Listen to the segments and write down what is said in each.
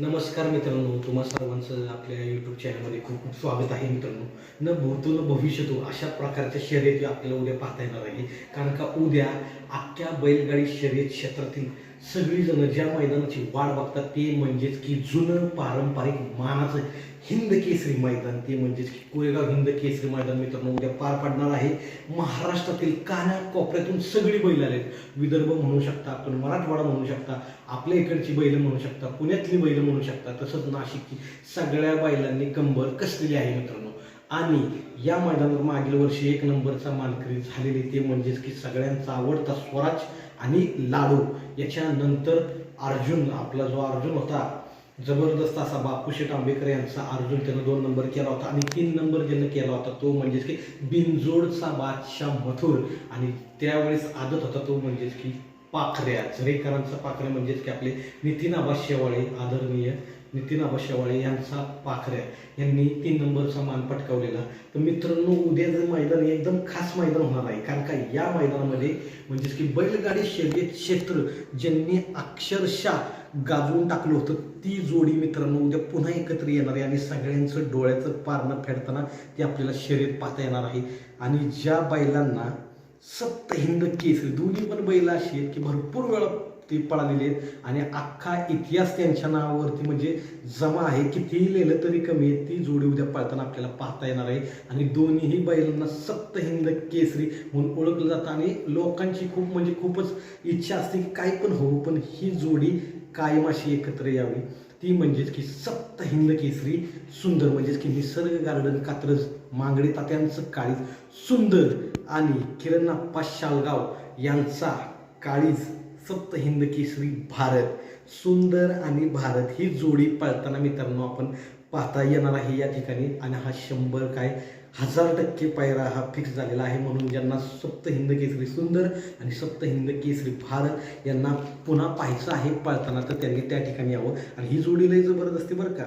नमस्कार मित्रांनो तुम्हा सर्वांचं आपल्या यूट्यूब चॅनलमध्ये खूप खूप स्वागत आहे मित्रांनो. न भूतो न भविष्यतो अशा प्रकारच्या शर्यती आपल्याला उद्या पाहता येणार आहे. कारण का उद्या अख्ख्या बैलगाडी शर्यत क्षेत्रातील सगळीजण ज्या मैदानाची वाट बघतात ते म्हणजेच की जुनं पारंपरिक मानाचं हिंद केसरी मैदान. ते म्हणजेच की कोरेगाव हिंद केसरी मैदान मित्रांनो उद्या पार पडणार आहे. महाराष्ट्रातील कान्या कोपऱ्यातून सगळी बैल आलेत. विदर्भ म्हणू शकता आपण मराठवाडा म्हणू शकता आपल्या इकडची बैल म्हणू शकता पुण्यातली बैल म्हणू शकता तसंच नाशिकची सगळ्या बैलांनी कंबर कसलेली आहे मित्रांनो. आणि या मैदानावर मागील वर्षी एक नंबरचा मानकरी झालेली ते म्हणजेच की सगळ्यांचा आवडता स्वराज आणि लाडू. याच्यानंतर अर्जुन आपला जो अर्जुन होता जबरदस्त असा बापूशेठ आंबेकर यांचा अर्जुन त्यानं दोन नंबर केला होता आणि तीन नंबर ज्यानं केला होता तो म्हणजेच की बिनजोडचा बादशाह मथुर. आणि त्यावेळेस आदत होता तो म्हणजेच की पाखऱ्या झरेकरांचा पाखऱ्या म्हणजेच की आपले नितीन आबा शेवाळे आदरणीय नितीन आबा शेवाळे यांचा पाखऱ्या यांनी तीन नंबरचा मान पटकावलेला. तर मित्रांनो उद्या मैदान एकदम खास मैदान होणार आहे. कारण का या मैदानामध्ये म्हणजेच की बैलगाडी शर्यत क्षेत्र ज्यांनी अक्षरशः गाजवून टाकलं होतं ती जोडी मित्रांनो उद्या पुन्हा एकत्र येणार आहे आणि सगळ्यांचं डोळ्याचं पारणं फेडताना ते आपल्याला शर्यत पाहता येणार आहे. आणि ज्या बैलांना सप्त हिंद केसरी दोन्ही पण बैल अशी आहेत की भरपूर वेळा ती पळालेली आहेत आणि अख्खा इतिहास त्यांच्या नावावरती म्हणजे जमा आहे. कितीही लिहिलं तरी कमी आहे. ती जोडी उद्या पळताना आपल्याला पाहता येणार आहे. आणि दोन्हीही बैलांना सप्त हिंद केसरी म्हणून ओळखलं जातं. आणि लोकांची खूप म्हणजे खूपच इच्छा असते की काही पण हो पण ही जोडी कायम अशी एकत्र यावी. ती म्हणजेच की सप्त हिंद केसरी सुंदर म्हणजेच की निसर्ग गार्डन कात्रज मांगडे तात्यांचं काळीज सुंदर आणि किरणप्पा शालगाव यांचा काळीज सप्त हिंद केसरी भारत. सुंदर आणि भारत ही जोडी पाळताना मित्रांनो आपण पाहता येणार आहे या ठिकाणी. आणि हा शंभर काय हजार टक्के पायरा हा फिक्स झालेला आहे. म्हणून ज्यांना सप्त हिंद केसरी सुंदर आणि सप्त हिंद केसरी भारत यांना पुन्हा पाहायचं आहे पाळताना तर त्यांनी त्या ठिकाणी यावं. आणि ही जोडी लई जबरदस्ती बरं का.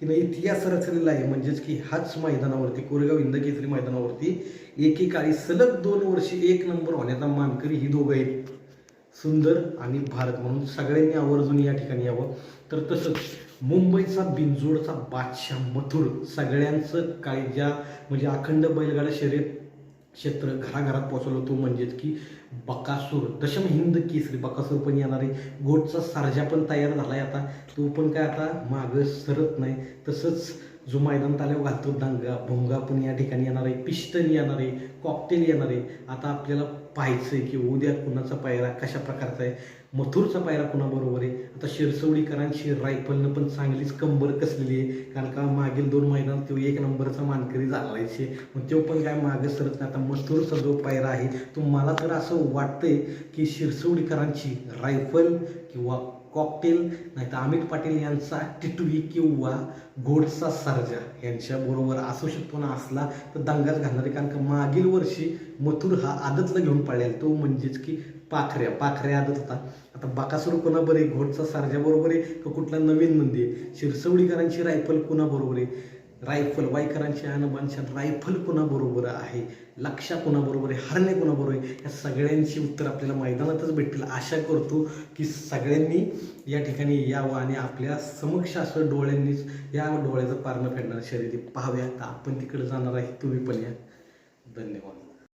तिनं इतिहास रचलेला आहे. म्हणजेच की हाच मैदानावरती कोरेगाव हिंद केसरी मैदानावरती एकेकाळी सलग दोन वर्षे एक नंबर होण्याचा मानकरी ही दोघं आहेत. सुंदर आणि भारत म्हणून सगळ्यांनी आवर्जून या ठिकाणी यावं. तर तसंच मुंबईचा बिनजोडचा बादशाह मथुर सगळ्यांचं काय ज्या म्हणजे अखंड बैलगाडा शर्यत क्षेत्र घराघरात पोचवलं होतो म्हणजेच की बकासूर. दशम हिंद केसरी बकासूर पण येणार आहे. गोटचा सारजा पण तयार झाला आहे आता. तो पण काय आता मागं सरत नाही. तसंच जो मैदान आल्यावर घालतो दंगा भोंगा पण या ठिकाणी येणार आहे पिस्टन येणार आहे कॉकटेल येणार आहे आता आपल्याला पाहायचं आहे की उद्या कुणाचा पायरा कशा प्रकारचा आहे? मथुरचा पायरा कुणाबरोबर आहे? आता शिरसवडीकरांची रायफलनं पण चांगलीच कंबर कसलेली आहे. कारण का मागील दोन महिन्यात तो एक नंबरचा मानकरी झालायचे मग तो पण काय मागं सरत नाही. आता मथुरचा जो पायरा आहे तो मला तर असं वाटतंय की शिरसवडीकरांची रायफल किंवा कॉकटेल नाही तर अमित पाटील यांचा टिटवी किंवा गोडचा सर्जा यांच्याबरोबर असू शकतो ना असला तर दंगाच घालणार. आहे कारण का मागील वर्षी मथुर हा आदतला घेऊन पडलेला तो म्हणजेच की पाखऱ्या पाखऱ्या आदत होता. आता बाकासूर कोणाबरोबर आहे? घोडचा सर्जाबरोबर आहे का कुठला नवीन नंदी आहे शिरसवडीकरांची रायफल कुणाबरोबर आहे? रायफल वायकरांची आणबांच्या रायफल कुणाबरोबर आहे? लक्षा कुणाबरोबर आहे? हरणे कुणाबरोबर आहे? या सगळ्यांची उत्तर आपल्याला मैदानातच भेटतील. आशा करतो की सगळ्यांनी या ठिकाणी यावं आणि आपल्या समक्ष असं डोळ्यांनीच या डोळ्याचं पारणं फेडणार शर्यती पाहाव्या तर आपण तिकडे जाणार आहे. तुम्ही पण या. धन्यवाद.